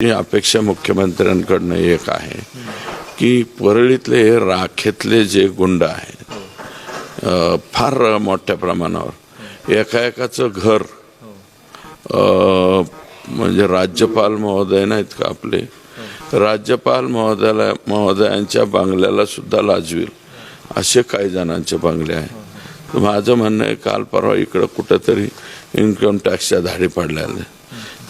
ही अपेक्षा मुख्यमंत्र्यांकडनं एक आहे की परळीतले हे राखेतले जे गुंड आहेत फार मोठ्या प्रमाणावर. एका एकाचं घर म्हणजे राज्यपाल महोदय नाहीत का आपले? राज्यपाल महोदयाला महोदयांच्या बांगल्याला सुद्धा लाजवील असे काही जणांचे बांगले आहे माझं म्हणणं आहे काल परवा इकडं कुठंतरी इन्कम टॅक्सच्या धाडी पडल्या तर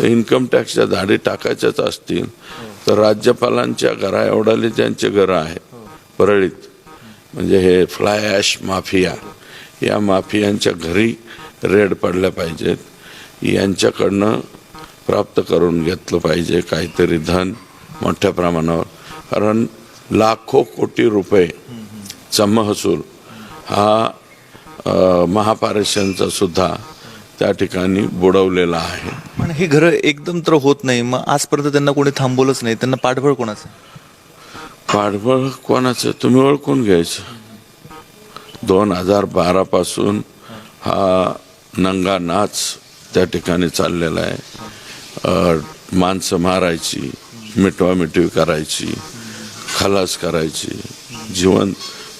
इन्कम टॅक्सच्या धाडी टाकायच्याच असतील तर राज्यपालांच्या घरा एवढाले त्यांचे घरं आहेत. परळीत. म्हणजे हे फ्लाय ॲश माफिया. या माफियांच्या घरी रेड पडल्या पाहिजेत. यांच्याकडनं प्राप्त करून घेतलं पाहिजे काहीतरी धन मोठ्या प्रमाणावर. कारण लाखो कोटी रुपये महसूल हा अ, महापारेषणचा सुद्धा त्या ठिकाणी बुडवलेला आहे. पण ही घरं एकदम तर होत नाही. मग आजपर्यंत त्यांना कोणी थांबवलंच नाही. त्यांना पाठबळ कोणाचं? पाठबळ कोणाचं? तुम्ही ओळखून घ्यायचं. दोन हजार बारा पासून हा नंगा नाच त्या ठिकाणी चाललेला आहे. माणसं मारायची मिटवा मिटवी करायची खलास करायची. जीवन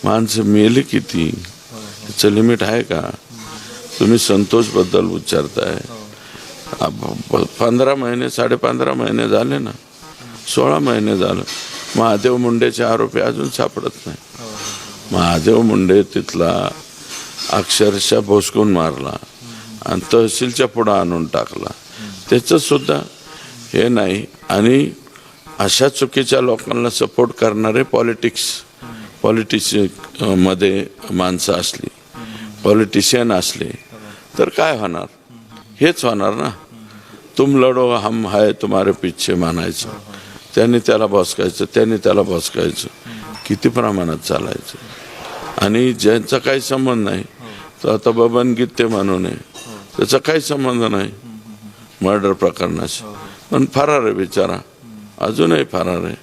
माणसं मेली किती? याचं लिमिट आहे का? तुम्ही संतोषबद्दल विचारताय पंधरा महिने साडे पंधरा महिने झाले ना. सोळा महिने झालं. महादेव मुंडेचे आरोपी अजून सापडत नाही. महादेव मुंडे तिथला अक्षरशः भोसकून मारला. आणि तहसीलच्या पुढं आणून टाकला. त्याचं सुद्धा हे नाही. आणि अशा चुकीच्या लोकांना सपोर्ट करणारे पॉलिटिक्स पॉलिटिक्समध्ये माणसं असली पॉलिटिशियन असले तर काय होणार? हेच होणार ना? तुम लढो हम हाय तुम्हारे पिच्छे मानायचं. त्यांनी त्याला बसकायचं त्यांनी त्याला बसकायचं किती प्रमाणात चालायचं? आणि ज्यांचा काही संबंध नाही तर आता बबन गीते म्हणू आहे त्याचा काही संबंध नाही. मर्डर प्रकरणाशी. पण फरार आहे बिचारा. अजूनही फरार आहे.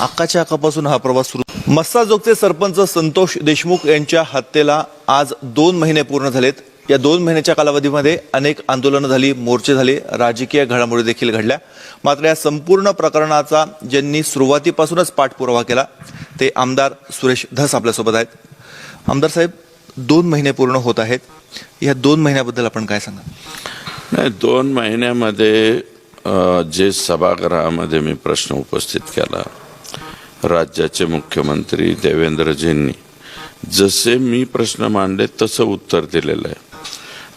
अक्काच्या आकापासून हा प्रवास सुरू. मस्साजोगचे सरपंच संतोष देशमुख यांच्या हत्येला आज दोन महिने पूर्ण झालेत. या दोन महिन्याच्या कालावधीमध्ये अनेक आंदोलनं झाली मोर्चे झाले राजकीय घडामोडी देखील घडल्या. मात्र या संपूर्ण प्रकरणाचा ज्यांनी सुरुवातीपासूनच पाठपुरावा केला ते आमदार सुरेश धस आपल्यासोबत आहेत. आमदार साहेब दोन महिने पूर्ण होत आहेत. या दोन महिन्याबद्दल आपण काय सांगा नाही दोन महिन्यामध्ये जे सभागृहामध्ये मी प्रश्न उपस्थित केला राज्याचे मुख्यमंत्री देवेंद्रजींनी. जसे मी प्रश्न मांडले तसं उत्तर दिलेलं आहे.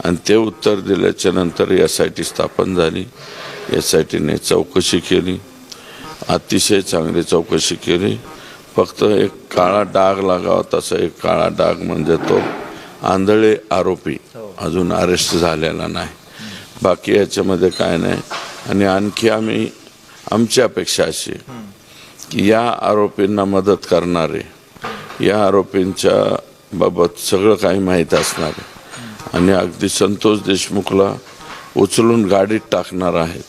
आणि ते उत्तर दिल्याच्या नंतर एस आय टी स्थापन झाली. एस आय टीने चौकशी केली. अतिशय चांगली चौकशी केली. फक्त एक काळा डाग लागावा तसा एक काळा डाग म्हणजे तो आंधळे आरोपी अजून अरेस्ट झालेला नाही. बाकी याच्यामध्ये काय नाही. आणि आणखी आम्ही आमची अपेक्षा अशी की या आरोपींना मदत करणारे या आरोपींच्या बाबत सगळं काही माहीत असणारे आणि अगदी संतोष देशमुखला उचलून गाडीत टाकणार आहेत.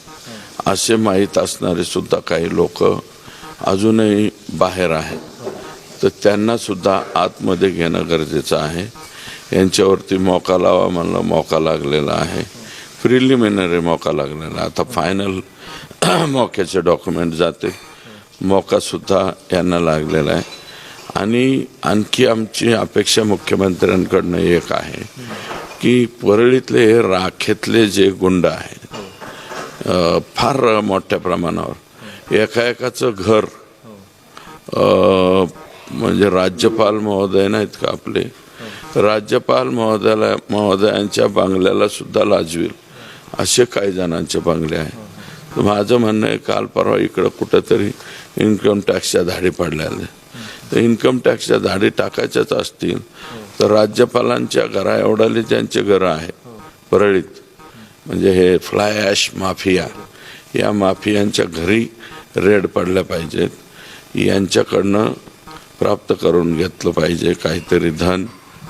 असे माहीत असणारे सुद्धा काही लोक अजूनही बाहेर आहेत. तर त्यांनासुद्धा आतमध्ये घेणं गरजेचं आहे. यांच्यावरती मोका लावा म्हणलं मोका लागलेला आहे. प्रिलिमिनरी मोका लागलेला आता फायनल मोक्याचे डॉक्युमेंट जाते. मोका सुद्धा यांना लागलेला आहे. आणि आणखी आमची अपेक्षा मुख्यमंत्र्यांकडनं एक आहे की परळीतले हे राखेतले जे गुंड आहेत फार मोठ्या प्रमाणावर. एका एकाचं घर म्हणजे राज्यपाल महोदय नाहीत का आपले? राज्यपाल महोदयाला महोदयांच्या बांगल्याला सुद्धा लाजवील असे काही जणांचे बांगले आहे माझं म्हणणं आहे काल परवा इकडं कुठंतरी इन्कम टॅक्सच्या धाडी पडल्या तर इन्कम टॅक्सच्या धाडी टाकायच्याच असतील तर राज्यपालांच्या घरा एवढाले ज्यांचे घरं आहे परळीत म्हणजे हे फ्लाय ॲश माफिया या माफियांच्या घरी रेड पडल्या पाहिजेत. यांच्याकडनं प्राप्त करून घेतलं पाहिजे काहीतरी धन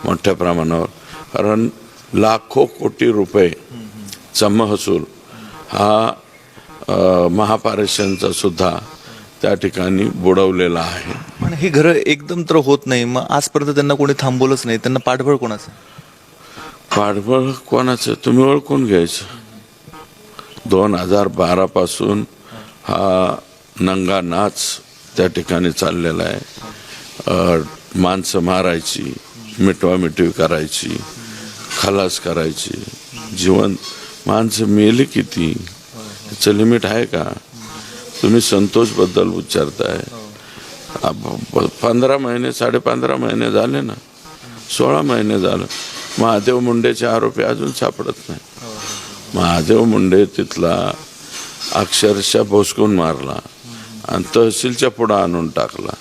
मोठ्या प्रमाणावर. कारण लाखो कोटी रुपये महसूल हा अ, महापारेषणचा सुद्धा त्या ठिकाणी बुडवलेला आहे. पण ही घरं एकदम तर होत नाही. मग आजपर्यंत त्यांना कोणी थांबवलंच नाही. त्यांना पाठबळ कोणाचं? पाठबळ कोणाचं? तुम्ही ओळखून घ्यायचं. दोन हजार बारा पासून हा नंगा नाच त्या ठिकाणी चाललेला आहे. अ, माणसं मारायची मिटवा मिटवी करायची खलास करायची. जीवन माणसं मेली किती? त्याचं लिमिट आहे का? तुम्ही संतोषबद्दल विचारताय पंधरा महिने साडेपंधरा महिने झाले ना. सोळा महिने झालं. महादेव मुंडेचे आरोपी अजून सापडत नाही. महादेव मुंडे तिथला अक्षरशः भोसकून मारला आणि तहसीलच्या पुढं आणून टाकला.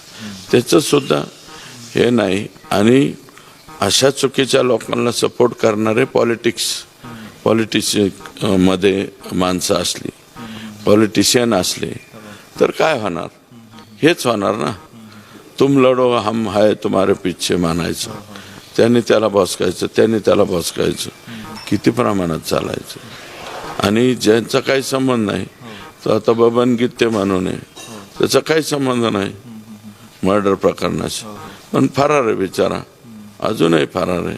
त्याचं सुद्धा हे नाही. आणि अशा चुकीच्या लोकांना सपोर्ट करणारे पॉलिटिक्स पॉलिटिशियनमध्ये माणसं असली पॉलिटिशियन असले तर काय होणार? हेच होणार ना? तुम लढो हम हाय तुम्हारे पिच्छे मानायचं. त्यांनी त्याला बसकायचं त्यांनी त्याला बसकायचं किती प्रमाणात चालायचं? आणि ज्यांचा काही संबंध नाही तर आता बबन गीते म्हणू नये. त्याचा काही संबंध नाही. मर्डर प्रकरणाशी. पण फरार आहे बिचारा. अजूनही फरार आहे.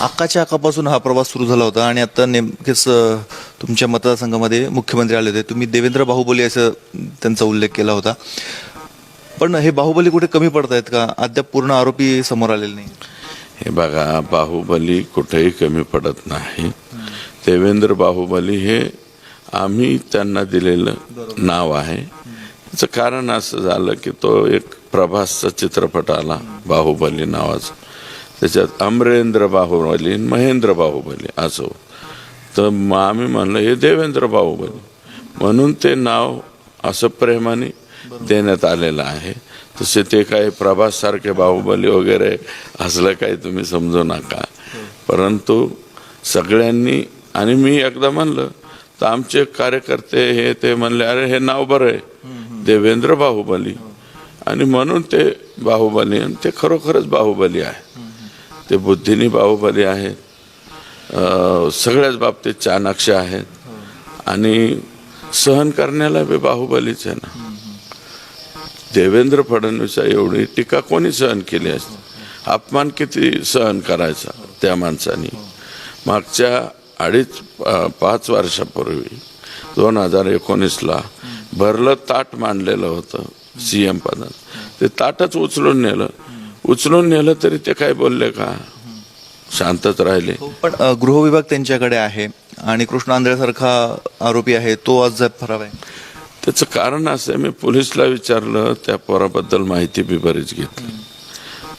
अक्काच्या अक्कापासून हा प्रवास सुरू झाला होता आणि आता नेमकेच तुमच्या मतदारसंघामध्ये मुख्यमंत्री आले होते. तुम्ही देवेंद्र बाहुबली असं त्यांचा उल्लेख केला होता. पण हे बाहुबली कुठे कमी पडत आहेत का? अद्याप पूर्ण आरोपी समोर आलेले नाही. हे बघा बाहुबली कुठेही कमी पडत नाही. देवेंद्र बाहुबली हे आम्ही त्यांना दिलेलं नाव आहे. त्याचं कारण असं झालं की तो एक प्रभासचा चित्रपट आला बाहुबली नावाचा. त्याच्यात अमरेंद्र बाहुबली महेंद्र बाहुबली असं तर मग आम्ही म्हणलं हे देवेंद्र बाहुबली म्हणून ते नाव असं प्रेमाने देण्यात आलेलं आहे. तसे ते काही प्रभाससारखे बाहुबली वगैरे असलं काही तुम्ही समजू नका. परंतु सगळ्यांनी आणि मी एकदा म्हणलं तर आमचे कार्यकर्ते हे ते म्हणले अरे हे नाव बरं आहे. देवेंद्र बाहुबली आणि म्हणून ते बाहुबली आणि ते खरोखरच बाहुबली आहे. ते बुद्धीने बाहुबली आहेत सगळ्याच बाबतीत चाणाक्ष आहेत आणि सहन करण्याला बी बाहुबलीच आहे ना. देवेंद्र फडणवीस एवढी टीका कोणी सहन केली असते? अपमान किती सहन करायचा त्या माणसाने? मागच्या अडीच पाच वर्षापूर्वी दोन हजार एकोणीसला भरलं ताट मांडलेलं होतं सी एम पदात. ते ताटच उचलून नेलं. उचलून नेलं तरी ते काय बोलले का? शांतच राहिले. पण अ, गृहविभाग त्यांच्याकडे आहे आणि कृष्ण आंधळेसारखा आरोपी आहे तो आज फराव आहे? त्याचं कारण असं आहे मी पोलिसला विचारलं त्या पोराबद्दल माहिती बी बरीच घेतली.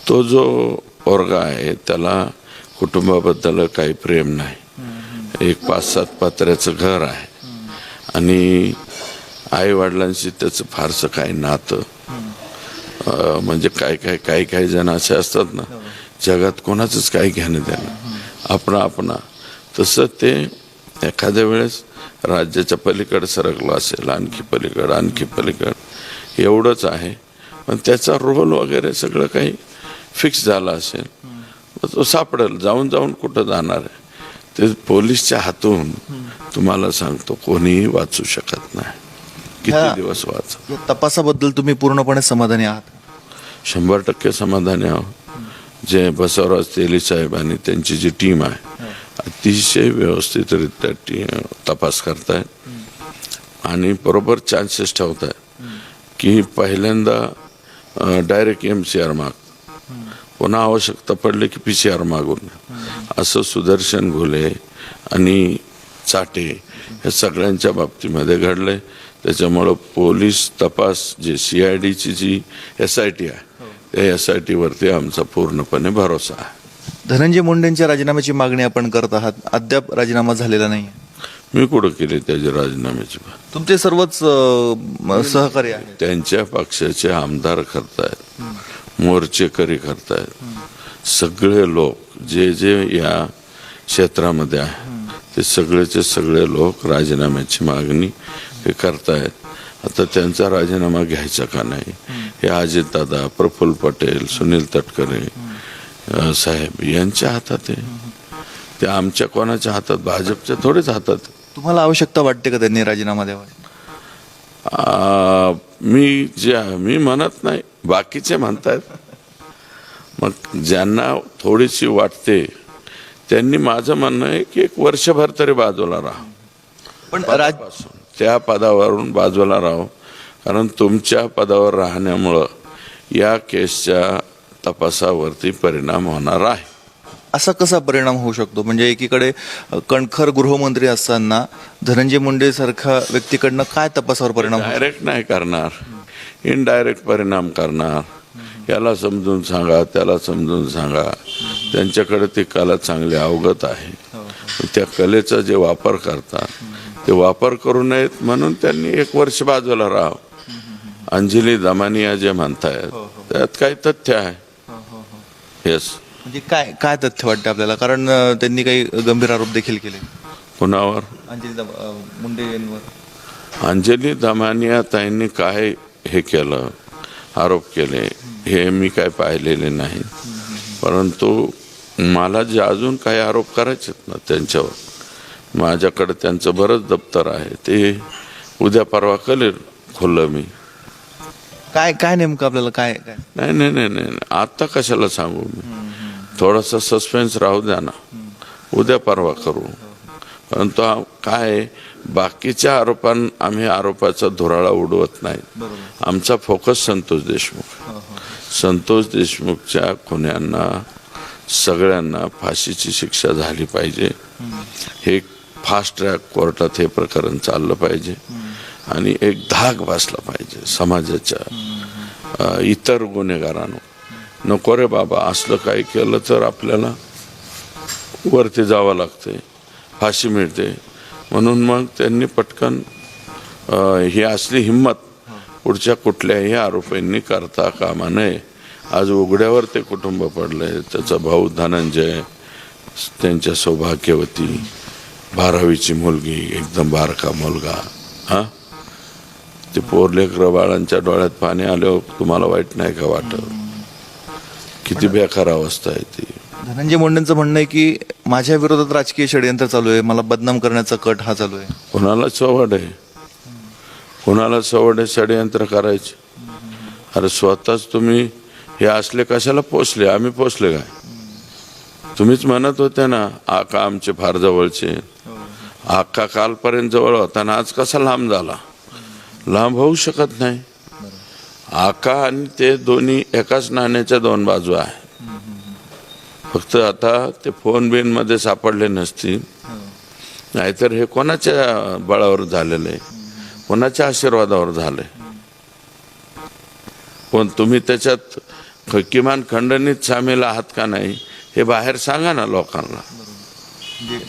तो जो पोरगा आहे त्याला कुटुंबाबद्दल काही प्रेम नाही. एक पाच सात पत्र्याचं घर आहे. आणि आई वडिलांशी त्याचं फारसं काही नातं म्हणजे काय काय काही काही जण असे असतात ना जगात कोणाचंच काही घेणं देणं आपणा आपणा. तसं ते एखाद्या वेळेस राज्याच्या पलीकडे सरकलं असेल आणखी पलीकडं आणखी पलीकडं एवढंच आहे. पण त्याचा रोल वगैरे सगळं काही फिक्स झालं असेल मग तो सापडेल जाऊन जाऊन कुठं जाणार आहे? ते पोलीसच्या हातून तुम्हाला सांगतो कोणीही वाचू शकत नाही. किती. दिवस वाच. तपासाबद्दल तुम्ही पूर्णपणे समाधानी आहात? शंभर टक्के समाधानी आहोत. जे बसवराज तेली साहेब आणि त्यांची जी टीम आहे अतिशय व्यवस्थितरित्या टी तपास करतायत. आणि बरोबर चान्सेस ठेवत आहेत की पहिल्यांदा डायरेक्ट एम सी आर माग. पुन्हा आवश्यकता पडली की पी सी आर मागून असं सुदर्शन घुले आणि चाटे हे सगळ्यांच्या बाबतीमध्ये घडलंय. त्याच्यामुळं पोलीस तपास जे सी आय डीची जी एस आय टी आहे त्या एस आय टीवरती आमचा पूर्णपणे भरोसा आहे. धनंजय मुंडेंच्या राजीनाम्याची मागणी आपण करत आहात. अद्याप राजीनामा झालेला नाही. मी कुठं केली त्याची राजीनाम्याची तुमचे सर्वच अ, म- सहकारी आहेत. त्यांच्या पक्षाचे आमदार करतायत. मोर्चेकरी करतायत. सगळे लोक जे जे या क्षेत्रामध्ये आहे ते सगळेचे सगळे लोक राजीनाम्याची मागणी हे करतायत. आता त्यांचा राजीनामा घ्यायचा का नाही? हे अजितदादा प्रफुल्ल पटेल सुनील तटकरे साहेब यांच्या हातात आहे. ते आमच्या कोणाच्या हातात? भाजपच्या थोडेच हातात. तुम्हाला आवश्यकता वाटते का त्यांनी राजीनामा द्यावा? मी जे मी म्हणत नाही. बाकीचे म्हणतायत. मग ज्यांना थोडीशी वाटते त्यांनी माझं म्हणणं आहे की एक वर्षभर तरी बाजूला राहा. पण त्या पदावरून बाजूला राहू. कारण तुमच्या पदावर राहण्यामुळं या केसच्या तपासावरती परिणाम होणार आहे. असा कसा परिणाम होऊ शकतो? म्हणजे एकीकडे कणखर गृहमंत्री असताना धनंजय मुंडे सारख्या व्यक्तीकडनं काय तपासावर परिणाम डायरेक्ट नाही करणार. इनडायरेक्ट परिणाम करणार. याला समजून सांगा त्याला समजून सांगा. त्यांच्याकडे ती कला चांगली अवगत आहे. त्या कलेचा जे वापर करतात ते वापर करू नयेत म्हणून त्यांनी एक वर्ष बाजूला राहावं. अंजली दमानिया जे म्हणतायत त्यात काही तथ्य आहे. येस म्हणजे काय काय तथ्य वाटतं आपल्याला? कारण त्यांनी काही गंभीर आरोप देखील केले. कुणावर? अंजली दम- अ, मुंडे यांवर. अंजली दमानिया ताईंनी काय हे केलं आरोप केले हे मी काय पाहिलेले नाही. परंतु मला जे अजून काही आरोप करायचे आहेत ना त्यांच्यावर माझ्याकडे त्यांचं बरंच दप्तर आहे. ते उद्या परवा करेल खुल्लं मी. काय काय नेमकं आपल्याला काय काय? नाही नाही नाही नाही नाही. आता कशाला सांगू मी? थोडासा सस्पेन्स राहू द्या ना. उद्या परवा करू. परंतु हा- काय आहे, बाकीच्या आरोपां आम्ही आरोपाचा धुराळा उडवत नाही. आमचा फोकस संतोष देशमुख. संतोष देशमुखच्या खुन्यांना सगळ्यांना फाशीची शिक्षा झाली पाहिजे. हे फास्ट ट्रॅक कोर्टात हे प्रकरण चाललं पाहिजे. आणि एक धाक बसला पाहिजे समाजाच्या इतर गुन्हेगारांनो नको रे बाबा असलं काही केलं तर आपल्याला वरती जावं लागते फाशी मिळते. म्हणून मग त्यांनी पटकन ही असली हिंमत पुढच्या कुठल्याही आरोपींनी करता कामा नये. आज उघड्यावर ते कुटुंब पडले त्याचा भाऊ धनंजय त्यांच्या सौभाग्यवती बारावीची मुलगी एकदम बारका मुलगा हां? ते पोरलेकर बाळांच्या डोळ्यात पाणी आल्यावर तुम्हाला वाईट नाही का वाटत? किती बेकार अवस्था आहे ती. धनंजय मुंडेंचं म्हणणं आहे की माझ्या विरोधात राजकीय षडयंत्र चालू आहे मला बदनाम करण्याचा कट हा चालू आहे. कोणाला सवड आहे? कोणाला सवड आहे षडयंत्र करायचे? अरे स्वतःच तुम्ही हे असले कशाला पोचले आम्ही पोचले काय? तुम्हीच म्हणत होते ना आका आमचे फार जवळचे. आका कालपर्यंत जवळ होता ना आज कसा लांब झाला? लांब होऊ शकत नाही. आका आणि ते दोन्ही एकाच नाण्याच्या दोन बाजू आहे. फक्त आता ते फोन बिनमध्ये सापडले नसतील. नाहीतर हे कोणाच्या बळावर झालेलं? आहे कोणाच्या आशीर्वादावर झालंय पण तुम्ही त्याच्यात किमान खंडणीत सामील आहात का नाही हे बाहेर सांगा ना लोकांना.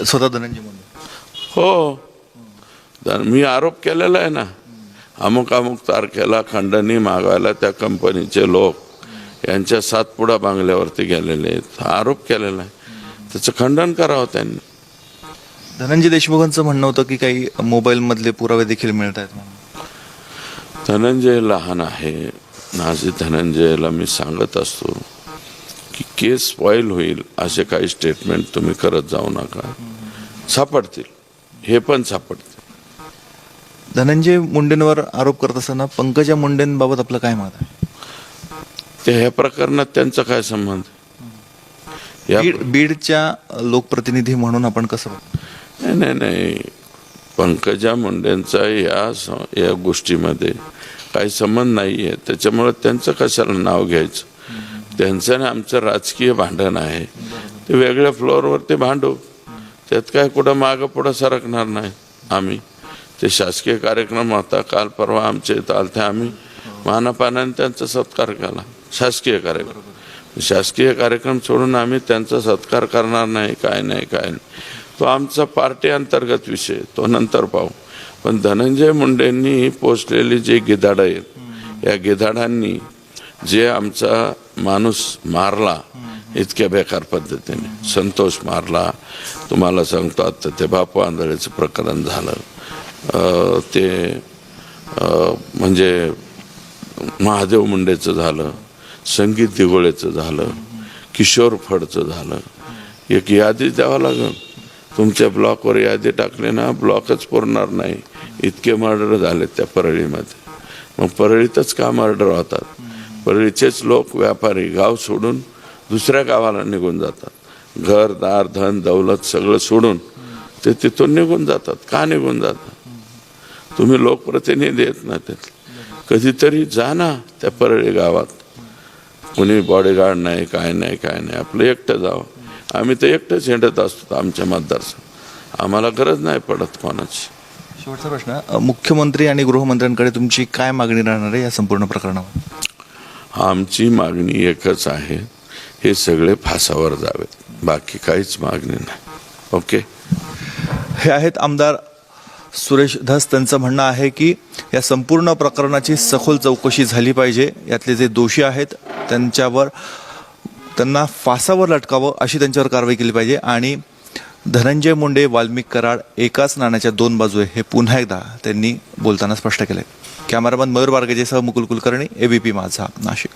स्वतः धनंजय हो. मी आरोप केलेला आहे ना. अमुक अमुक तारखेला खंडणी मागायला त्या कंपनीचे लोक यांच्या सातपुडा बांगल्यावरती गेलेले आहेत. हा आरोप केलेला आहे. त्याचं खंडन करावं त्यांनी. धनंजय देशमुखांचं म्हणणं होतं की काही मोबाईल मधले पुरावे देखील मिळत आहेत धनंजय लहान आहे. नाझी धनंजयला मी सांगत असतो की केस स्पॉईल होईल असे काही स्टेटमेंट तुम्ही करत जाऊ नका. सापडतील. हे पण सापडतील. धनंजय मुंडेंवर आरोप करत असताना पंकजा मुंडेंबाबत आपलं काय मत आहे? ते ह्या प्रकरणात त्यांचा काय संबंध? या बीड बीडच्या लोकप्रतिनिधी म्हणून आपण कसं बघतो? नाही नाही नाही. पंकजा मुंडेंचा या स- या गोष्टीमध्ये काही संबंध नाही आहे त्याच्यामुळे त्यांचं कशाला नाव घ्यायचं? त्यांचं आणि आमचं राजकीय भांडण आहे. ते वेगळ्या फ्लोअरवर ते भांडू. त्यात काय कुठं मागं पुढं सरकणार नाही आम्ही. ते शासकीय कार्यक्रम होता काल परवा आमच्या इथं आलते आम्ही. मानापानाने त्यांचा सत्कार केला. शासकीय कार्यक्रम. शासकीय कार्यक्रम सोडून आम्ही त्यांचा सत्कार करणार नाही काय नाही काय नाही. तो आमचा पार्टी अंतर्गत विषय तो नंतर पाहू. पण धनंजय मुंडेंनी पोचलेली जे गिधाड आहेत या गिधाडांनी जे आमचा माणूस मारला इतक्या बेकार पद्धतीने. संतोष मारला. तुम्हाला सांगतो आता ते बापू आंधळेचं प्रकरण झालं. ते म्हणजे महादेव मुंडेचं झालं संगीत दिगोळेचं झालं किशोर फडचं झालं. एक यादी द्यावं लागेल. तुमच्या ब्लॉकवर यादी टाकले ना ब्लॉकच पुरणार नाही. इतके मर्डर झाले त्या परळीमध्ये. मग परळीतच का मर्डर होतात? परळीचेच लोक व्यापारी गाव सोडून दुसऱ्या गावाला निघून जातात. घर दार धन दौलत सगळं सोडून ते तिथून निघून जातात. का निघून जातात? तुम्ही लोकप्रतिनिधी आहेत ना ते कधीतरी जा ना त्या परळी गावात. कुणी बॉडीगार्ड नाही काय नाही काय नाही. आपलं एकटं जावं. आम्ही तर एकटंच हिंडत असतो आमच्या मतदारसंघ. आम्हाला गरज नाही पडत कोणाची. शेवटचा प्रश्न मुख्यमंत्री आणि गृहमंत्र्यांकडे तुमची काय मागणी राहणार आहे या संपूर्ण प्रकरणावर? आमची मागणी एकच आहे हे सगळे फासावर जावेत. बाकी काहीच मागणी नाही. ओके? हे आहेत आमदार सुरेश धस त्यांचं म्हणणं आहे की या संपूर्ण प्रकरणाची सखोल चौकशी झाली पाहिजे. यातले जे दोषी आहेत त्यांच्यावर त्यांना फासावर लटकावं अशी त्यांच्यावर कारवाई केली पाहिजे. आणि धनंजय मुंडे वाल्मिक कराड एकाच नाण्याच्या दोन बाजू आहे हे पुन्हा एकदा त्यांनी बोलताना स्पष्ट केले कॅमेरामन मयूर बारगेजेसह मुकुल कुलकर्णी एबीपी माझा नाशिक.